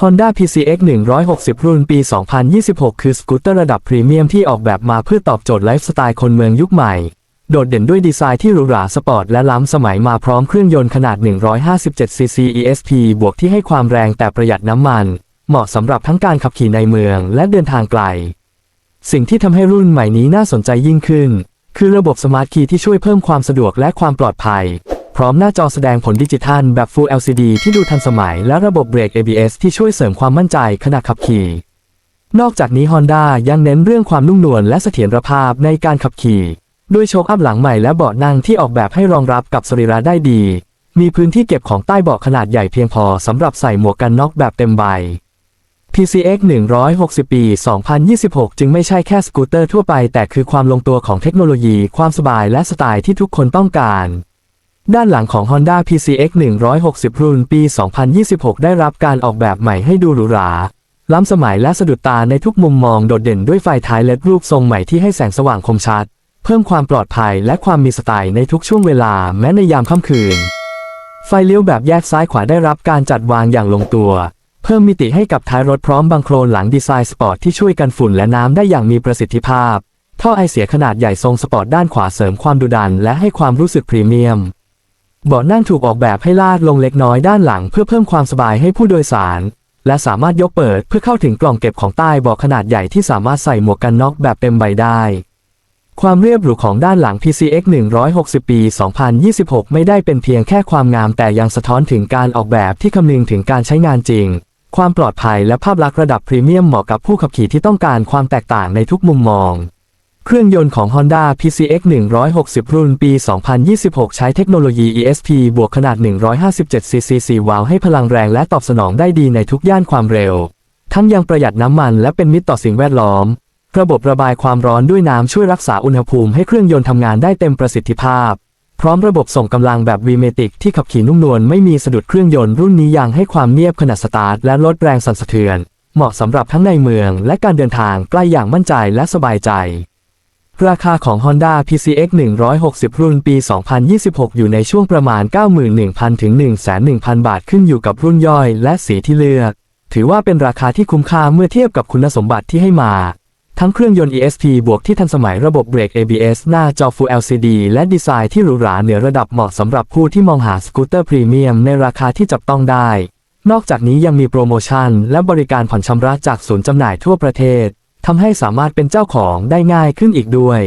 Honda PCX 160 รุ่นปี 2026 คือสกูตเตอร์ระดับพรีเมียมที่ออกแบบมาเพื่อตอบโจทย์ไลฟ์สไตล์คนเมืองยุคใหม่ โดดเด่นด้วยดีไซน์ที่หรูหราสปอร์ตและล้ำสมัยมาพร้อมเครื่องยนต์ขนาด 157cc ESP บวกที่ให้ความแรงแต่ประหยัดน้ำมัน เหมาะสำหรับทั้งการขับขี่ในเมืองและเดินทางไกล สิ่งที่ทำให้รุ่นใหม่นี้น่าสนใจยิ่งขึ้น คือระบบสมาร์ทคีย์ที่ช่วยเพิ่มความสะดวกและความปลอดภัย พร้อมหน้าจอแสดงผลดิจิทัลแบบ Full LCD ที่ดูทันสมัย และระบบเบรก ABS ที่ช่วยเสริมความมั่นใจขณะขับขี่ นอกจากนี้ Honda ยังเน้นเรื่องความนุ่มนวลและเสถียรภาพในการขับขี่ ด้วยโชคอัพหลังใหม่และเบาะนั่งที่ออกแบบให้รองรับกับสรีระได้ดี มีพื้นที่เก็บของใต้เบาะขนาดใหญ่เพียงพอสำหรับใส่หมวกกันน็อกแบบเต็มใบ PCX 160 ปี 2026 จึงไม่ใช่แค่สกูตเตอร์ทั่วไป แต่คือความลงตัวของเทคโนโลยี ความสบายและสไตล์ที่ทุกคนต้องการ ด้านหลังของ Honda PCX 160 รุ่นปี 2026 ได้รับการออกแบบใหม่ให้ดูหรูหรา ล้ำสมัยและสะดุดตาในทุกมุมมองโดดเด่นด้วยไฟท้ายเล็ดรูปทรงใหม่ที่ให้แสงสว่างคมชัด เพิ่มความปลอดภัยและความมีสไตล์ในทุกช่วงเวลาแม้ในยามค่ำคืน ไฟเลี้ยวแบบแยกซ้ายขวาได้รับการจัดวางอย่างลงตัว เพิ่มมิติให้กับท้ายรถพร้อมบังโครนหลังดีไซน์สปอร์ตที่ช่วยกันฝุ่นและน้ำได้อย่างมีประสิทธิภาพ ท่อไอเสียขนาดใหญ่ทรงสปอร์ตด้านขวาเสริมความดุดันและให้ความรู้สึกพรีเมียม เบาะนั่งถูกออกแบบให้ลาดลงเล็กน้อยด้านหลัง เพื่อเพิ่มความสบายให้ผู้โดยสาร และสามารถยกเปิดเพื่อเข้าถึงกล่องเก็บของใต้เบาะขนาดใหญ่ที่สามารถใส่หมวกกันน็อกแบบเต็มใบได้ ความเรียบหรูของด้านหลัง PCX 160 ปี 2026 ไม่ได้เป็นเพียงแค่ความงามแต่ยังสะท้อนถึงการออกแบบที่คำนึงถึงการใช้งานจริง ความปลอดภัยและภาพลักษณ์ระดับพรีเมียมเหมาะกับผู้ขับขี่ที่ต้องการความแตกต่างในทุกมุมมอง เครื่องยนต์ของ Honda PCX 160 รุ่นปี 2026 ใช้เทคโนโลยี ESP บวกขนาด 157cc 4วาล์วให้พลังแรงและตอบสนองได้ดีในทุกย่านความเร็ว ทั้งยังประหยัดน้ำมันและเป็นมิตรต่อสิ่งแวดล้อม ระบบระบายความร้อนด้วยน้ำช่วยรักษาอุณหภูมิให้เครื่องยนต์ทำงานได้เต็มประสิทธิภาพ พร้อมระบบส่งกำลังแบบ V-Matic ที่ขับขี่นุ่มนวลไม่มีสะดุดเครื่องยนต์รุ่นนี้ยังให้ความเนียบขณะสตาร์ทและลดแรงสั่นสะเทือน เหมาะสำหรับทั้งในเมืองและการเดินทางใกล้อย่างมั่นใจและสบายใจ ราคาของ Honda PCX 160 รุ่นปี 2026 อยู่ในช่วงประมาณ 91,000 ถึง 101,000 บาทขึ้นอยู่กับรุ่นย่อยและสีที่เลือก ถือว่าเป็นราคาที่คุ้มค่าเมื่อเทียบกับคุณสมบัติที่ให้มา ทั้งเครื่องยนต์ ESP บวกที่ทันสมัยระบบเบรก ABS หน้าจอ Full LCD และดีไซน์ที่หรูหราเหนือระดับเหมาะสำหรับผู้ที่มองหาสกูตเตอร์พรีเมียมในราคาที่จับต้องได้ นอกจากนี้ยังมีโปรโมชั่นและบริการผ่อนชำระจากศูนย์จำหน่ายทั่วประเทศ ทำให้สามารถเป็นเจ้าของได้ง่ายขึ้นอีกด้วย